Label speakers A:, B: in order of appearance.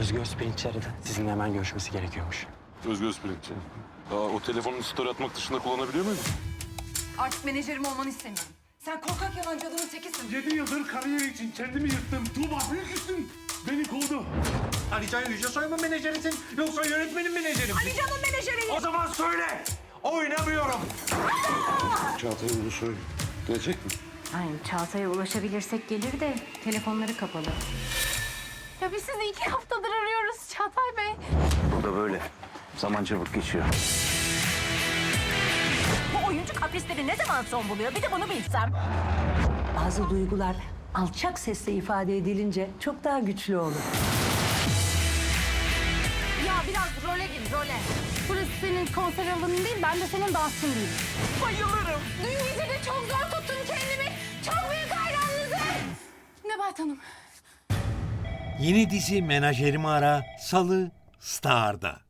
A: Özgür Özpirinççi aradı. Sizinle hemen görüşmesi gerekiyormuş.
B: Özgür Özpirinççi. Aa, o telefonu story atmak dışında kullanabiliyor muydun?
C: Artık menajerim olmanı istemiyorum. Sen korkak yalancı adamın tekisin.
D: Yedi yıldır kariyer için kendimi yırttım. Tuğba büyük üstün beni kovdu.
E: Ali Yüce Soy mu menajerisin yoksa yönetmenin menajeri mi?
C: Ali Can'ın menajeri.
E: O zaman söyle. Oynamıyorum.
B: Çağatay Ulusoy gelecek mi?
F: Ay Çağatay'a ulaşabilirsek gelir de telefonları kapalı.
G: Biz sizi iki haftadır arıyoruz Çağatay Bey.
H: Burada böyle. Zaman çabuk geçiyor.
G: Bu oyuncu kaprisleri ne zaman son buluyor? Bir de bunu bilsem.
I: Bazı duygular alçak sesle ifade edilince çok daha güçlü olur.
G: Ya biraz role gir role. Burası senin konser alanın değil, ben de senin dansın değil. Bayılırım. Dün gece de çok zor tuttum kendimi. Çok büyük hayranınızım. Nebahat Hanım.
J: Yeni dizi Menajerimi Ara Salı Star'da.